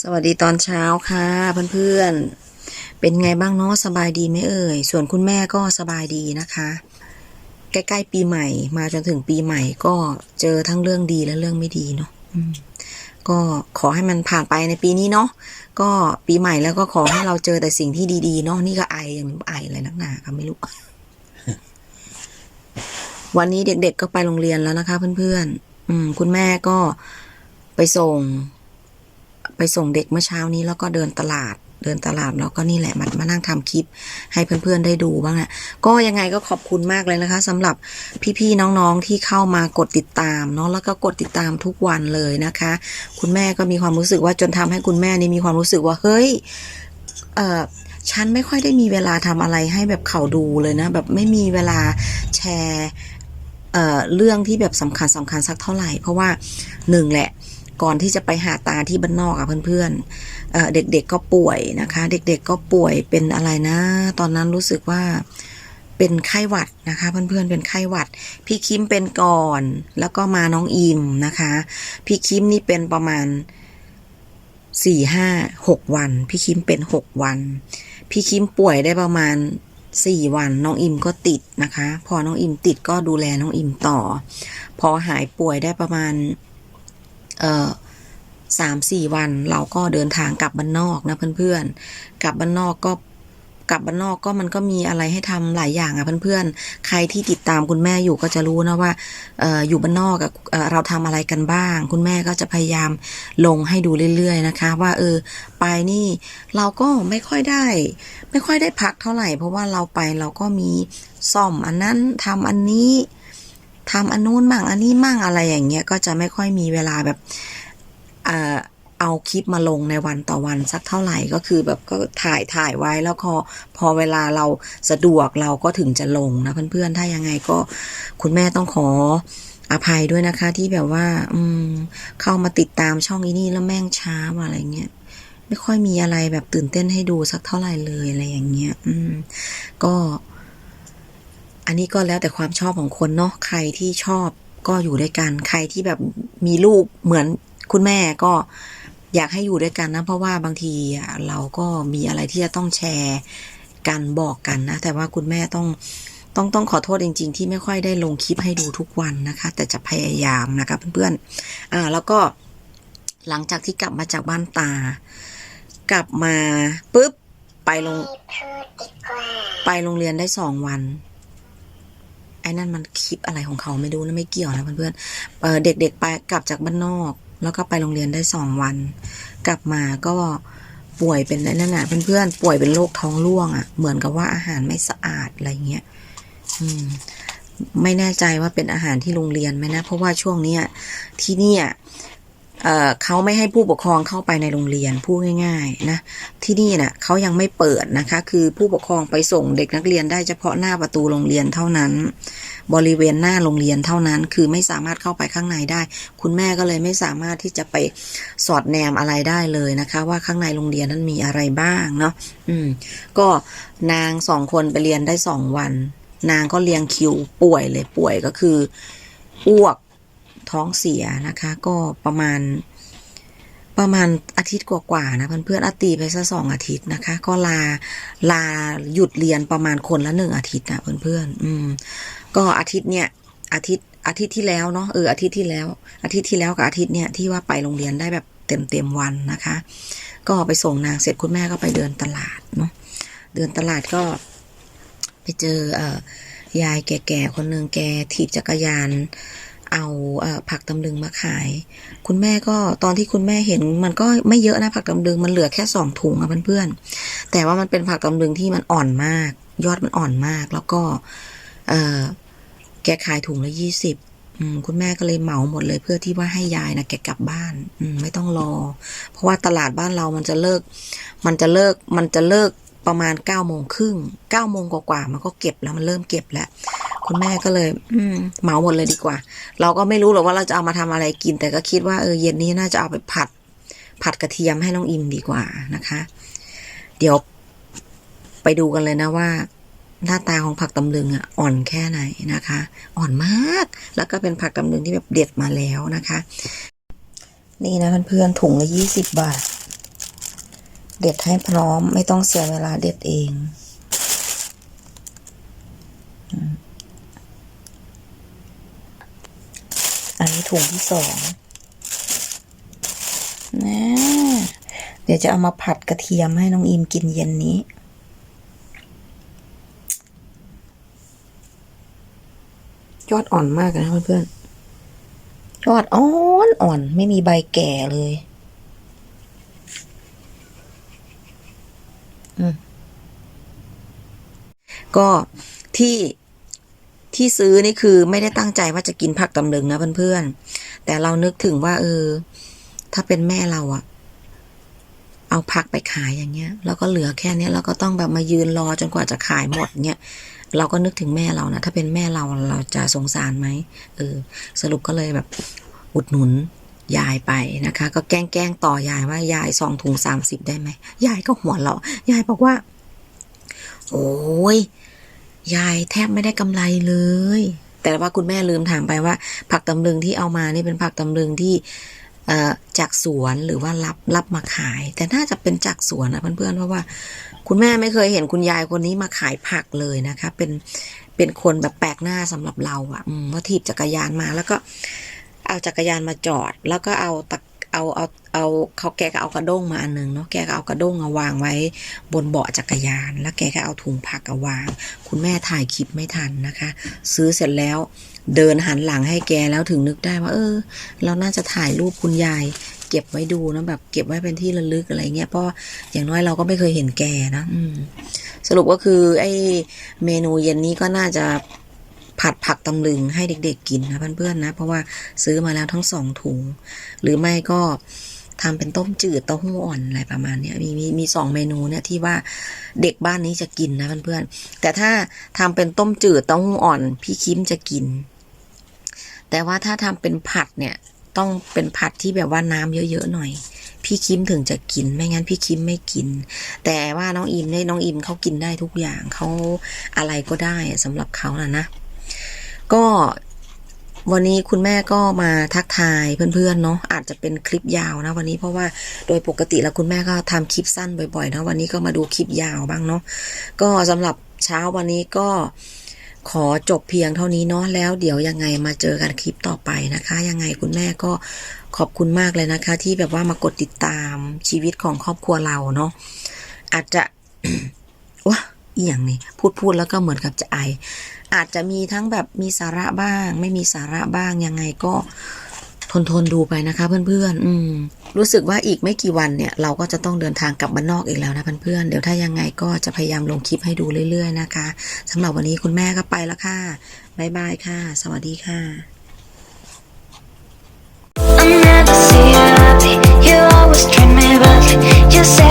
สวัสดีตอนเช้าค่ะเพื่อนๆ เป็นไงบ้างเนาะสบายดีไหมเอ่ย ส่วนคุณแม่ก็สบายดีนะคะ ใกล้ๆปีใหม่ มาจนถึงปีใหม่ก็เจอทั้งเรื่องดีและเรื่องไม่ดีเนาะก็ขอให้มันผ่านไปในปีนี้เนาะก็ปีใหม่แล้วก็ขอให้เราเจอแต่สิ่งที่ดีๆเนาะนี่ก็ไอยังไออะไรนักหนาก็ไม่รู้ วันนี้เด็กๆก็ไปโรงเรียนแล้วนะคะ เพื่อนๆอืม คุณแม่ก็ไปส่ง ไปส่งเด็กเมื่อเช้านี้แล้วก็เดินตลาดเดินตลาดแล้วก็นี่แหละมามานั่งทำคลิปให้เพื่อนๆได้ดูบ้างอะก็ยังไงก็ขอบคุณมากเลยนะคะสำหรับพี่ๆน้องๆที่เข้ามากดติดตามเนาะแล้วก็กดติดตามทุกวันเลยนะคะ คุณแม่ก็มีความรู้สึกว่าจนทำให้คุณแม่นี่มีความรู้สึกว่าเฮ้ยเออฉันไม่ค่อยได้มีเวลาทำอะไรให้แบบเขาดูเลยนะ แบบไม่มีเวลาแชร์เเรื่องที่แบบสำคัญสำคัญสักเท่าไหร่ เพราะว่าหนึ่งแหละ ก่อนที่จะไปหาตาที่บ้านนอกอะเพื่อนๆเเด็กๆก็ป่วยนะคะ เด็กๆก็ป่วยเป็นอะไรนะ ตอนนั้นรู้สึกว่าเป็นไข้หวัดนะคะ เพื่อนๆเป็นไข้หวัด พี่คิมเป็นก่อนแล้วก็มาน้องอิมนะคะ พี่คิมนี่เป็นประมาณสี่ห้าหกวัน พี่คิมเป็นหกวัน พี่คิมป่วยได้ประมาณสี่วันน้องอิมก็ติดนะคะ พอน้องอิมติดก็ดูแลน้องอิมต่อ พอหายป่วยได้ประมาณ สามสี่วันเราก็เดินทางกลับบ้านนอกนะเพื่อนๆ กลับบ้านนอกก็กลับบ้านนอกก็มันก็มีอะไรให้ทำหลายอย่างอะเพื่อนๆ ใครที่ติดตามคุณแม่อยู่ก็จะรู้นะว่าอออยู่บ้านนอกเออเราทำอะไรกันบ้าง คุณแม่ก็จะพยายามลงให้ดูเรื่อยๆนะคะ ว่าเออไปนี่เราก็ไม่ค่อยได้ ไม่ค่อยได้พักเท่าไหร่ เพราะว่าเราไปเราก็มีซ่อมอันนั้นทำอันนี้ ทำอันนู้นมั่งอันนี้มั่งอะไรอย่างเงี้ยก็จะไม่ค่อยมีเวลาแบบเออเอาคลิปมาลงในวันต่อวันสักเท่าไหร่ก็คือแบบก็ถ่ายถ่ายไว้แล้วพอพอเวลาเราสะดวกเราก็ถึงจะลงนะเพื่อนๆถ้ายังไงก็คุณแม่ต้องขออภัยด้วยนะคะที่แบบว่า อืม เข้ามาติดตามช่องอีนี่แล้วแม่งช้าอะไรเงี้ยไม่ค่อยมีอะไรแบบตื่นเต้นให้ดูสักเท่าไหร่เลยอะไรอย่างเงี้ย อืม ก็ อันนี้ก็แล้วแต่ความชอบของคนเนาะใครที่ชอบก็อยู่ด้วยกัน ใครที่แบบมีลูกเหมือนคุณแม่ก็อยากให้อยู่ด้วยกันนะ เพราะว่าบางทีอะเราก็มีอะไรที่จะต้องแชร์กันบอกกันนะ แต่ว่าคุณแม่ต้องต้องต้องขอโทษจริง ๆ ที่ไม่ค่อยได้ลงคลิปให้ดูทุกวันนะคะ แต่จะพยายามนะคะเพื่อนๆอ่าแล้วก็หลังจากที่กลับมาจากบ้านตา กลับมาปุ๊บไปโรงไปโรงเรียนได้สองวัน ไอ้นั่นมันคลิปอะไรของเขาไม่รู้นะไม่เกี่ยวนะเพื่อนๆเอ่อเด็กๆไปกลับจากบ้านนอก แล้วก็ไปโรงเรียนได้สองวัน กลับมาก็ป่วยเป็นไอ้นั่นน่ะเพื่อนๆป่วยเป็นโรคท้องร่วงอะ่ะ เหมือนกับว่าอาหารไม่สะอาดอะไรเงี้ยอืมไม่แน่ใจว่าเป็นอาหารที่โรงเรียนไหมนะ เพราะว่าช่วงเนี้ยที่เนี่ย เเขาไม่ให้ผู้ปกครองเข้าไปในโรงเรียนพูดง่ายๆนะที่นี่น่ะเขายังไม่เปิดนะคะ คือผู้ปกครองไปส่งเด็กนักเรียนได้เฉพาะหน้าประตูโรงเรียนเท่านั้น บริเวณหน้าโรงเรียนเท่านั้น คือไม่สามารถเข้าไปข้างในได้ คุณแม่ก็เลยไม่สามารถที่จะไปสอดแนมอะไรได้เลยนะคะ ว่าข้างในโรงเรียนนั้นมีอะไรบ้างเนาะอืม ก็นางสองคนไปเรียนได้สองวัน นางก็เรียงคิวป่วยเลยป่วยก็คืออ้วก ท้องเสียนะคะ ก็ประมาณ ประมาณอาทิตย์กว่าๆนะเพื่อนๆอาตีไปซะสองอาทิตย์นะคะ ก็ลาลาหยุดเรียนประมาณคนละหนึ่งอาทิตย์นะเพื่อนๆอืม ก็อาทิตย์เนี่ยอาทิตย์อาทิตย์ที่แล้วเนาะเอออาทิตย์ที่แล้ว อาทิตย์ที่แล้วกับอาทิตย์เนี่ยที่ว่าไปโรงเรียนได้แบบเต็มเต็มวันนะคะ ก็ไปส่งนางเสร็จคุณแม่ก็ไปเดินตลาดเนาะเดินตลาดก็ไปเจอเอ่อยายแก่ๆคนหนึ่งแกถีบจักรยาน เอาผักตำลึงมาขาย คุณแม่ก็ตอนที่คุณแม่เห็นมันก็ไม่เยอะนะผักตำลึงมันเหลือแค่สองถุงอะเพื่อนๆแต่ว่ามันเป็นผักตำลึงที่มันอ่อนมาก ยอดมันอ่อนมาก แล้วก็เออแกขายถุงละยี่สิบคุณแม่ก็เลยเหมาหมดเลยเพื่อที่ว่าให้ยายนะแกกลับบ้านอืไม่ต้องรอ เพราะว่าตลาดบ้านเรามันจะเลิก มันจะเลิกมันจะเลิกประมาณเก้าโมงครึ่งเก้าโมงกว่าๆมันก็เก็บแล้วมันเริ่มเก็บแล้ว คุณแม่ก็เลย อืมเหมาหมดเลยดีกว่า เราก็ไม่รู้หรอกว่าเราจะเอามาทำอะไรกิน แต่ก็คิดว่าเออเย็นนี้น่าจะเอาไปผัด ผัดกระเทียมให้น้องอิมดีกว่านะคะ เดี๋ยวไปดูกันเลยนะว่า หน้าตาของผักตำลึงอะอ่อนแค่ไหนนะคะ อ่อนมาก แล้วก็เป็นผักตำลึงที่แบบเด็ดมาแล้วนะคะ นี่นะเพื่อนๆถุงละยี่สิบบาท เด็ดให้พร้อมไม่ต้องเสียเวลาเด็ดเองอื อันนี้ถุงที่สองนะเดี๋ยวจะเอามาผัดกระเทียมให้น้องอิมกินเย็นนี้ ยอดอ่อนมากนะเพื่อนๆยอดอ่อนอ่อนไม่มีใบแก่เลยอืมก็ที่ ที่ซื้อนี่คือไม่ได้ตั้งใจว่าจะกินผักตำลึงนะเพื่อนๆ แต่เรานึกถึงว่า เออ ถ้าเป็นแม่เราอะเอาผักไปขายอย่างเงี้ย แล้วก็เหลือแค่เนี้ยเราก็ต้องแบบมายืนรอจนกว่าจะขายหมดเนี้ยเราก็นึกถึงแม่เรานะถ้าเป็นแม่เราเราจะสงสารไหมเออ สรุปก็เลยแบบอุดหนุนยายไปนะคะ ก็แกล้งแกล้งต่อยายว่ายายสองถุงสามสิบได้ไหมยายก็หัวเราะยายบอกว่า โอ้ย ยายแทบไม่ได้กำไรเลย แต่ว่าคุณแม่ลืมถามไปว่า ผักตำลึงที่เอามานี่เป็นผักตำลึงที่เอ่อจากสวนหรือว่ารับรับมาขาย แต่น่าจะเป็นจากสวนนะเพื่อนๆเพราะว่า คุณแม่ไม่เคยเห็นคุณยายคนนี้มาขายผักเลยนะคะ เป็นเป็นคนแบบแปลกหน้าสำหรับเราอะ่ะอืมว่าถีบจักรยานมาแล้วก็เอาจักรยานมาจอด แล้วก็เอาตะ เอาเอาเอาเขาแกก็เอากระด้งมาอันหนึ่งเนาะแกก็เอากระด้งเอาวางไว้บนเบาะจักรยาน แล้วแกก็เอาถุงผักเอาวาง คุณแม่ถ่ายคลิปไม่ทันนะคะ ซื้อเสร็จแล้วเดินหันหลังให้แกแล้วถึงนึกได้ว่า เออ เราน่าจะถ่ายรูปคุณยายเก็บไว้ดูนะแบบเก็บไว้เป็นที่ระลึกอะไรเงี้ยเพราะอย่างน้อยเราก็ไม่เคยเห็นแกนะสรุปก็คือไอ้เมนูเย็นนี้ก็น่าจะ ผัดผักตำลึงให้เด็กๆกินนะเพื่อนๆนะ เพราะว่าซื้อมาแล้วทั้งสองถุง หรือไม่ก็ทำเป็นต้มจืดเต้าหู้อ่อนอะไรประมาณนี้มีมีมีสองเมนูเนี่ยที่ว่าเด็กบ้านนี้จะกินนะเพื่อนๆแต่ถ้าทำเป็นต้มจืดเต้าหู้อ่อน พี่คิมจะกิน แต่ว่าถ้าทำเป็นผัดเนี่ยต้องเป็นผัดที่แบบว่าน้ำเยอะๆหน่อย พี่คิมถึงจะกินไม่งั้นพี่คิมไม่กิน แต่ว่าน้องอิมเนี่ยน้องอิมเขากินได้ทุกอย่างเขาอะไรก็ได้สำหรับเขานะนะ ก็วันนี้คุณแม่ก็มาทักทายเพื่อนๆเนาะอาจจะเป็นคลิปยาวนะ วันนี้เพราะว่าโดยปกติแล้วคุณแม่ก็ทำคลิปสั้นบ่อยๆนะวันนี้ก็มาดูคลิปยาวบ้างเนาะก็สำหรับเช้าวันนี้ก็ขอจบเพียงเท่านี้เนาะแล้วเดี๋ยวยังไงมาเจอกันคลิปต่อไปนะคะ ยังไงคุณแม่ก็ขอบคุณมากเลยนะคะ ที่แบบว่ามากดติดตามชีวิตของครอบครัวเราเนาะอาจจะ เอียงนี่พูดพูดแล้วก็เหมือนกับจะไอ อาจจะมีทั้งแบบมีสาระบ้าง ไม่มีสาระบ้างยังไงก็ทนทนดูไปนะคะเพื่อนๆ อืม รู้สึกว่าอีกไม่กี่วันเนี่ย เราก็จะต้องเดินทางกลับบ้านนอกอีกแล้วนะเพื่อนเพื่อนเดี๋ยวถ้ายังไงก็จะพยายามลงคลิปให้ดูเรื่อย ๆ นะคะ สำหรับวันนี้คุณแม่ก็ไปแล้วค่ะบ๊ายบายค่ะ สวัสดีค่ะ I never see you happy. You always treat me badly. You say.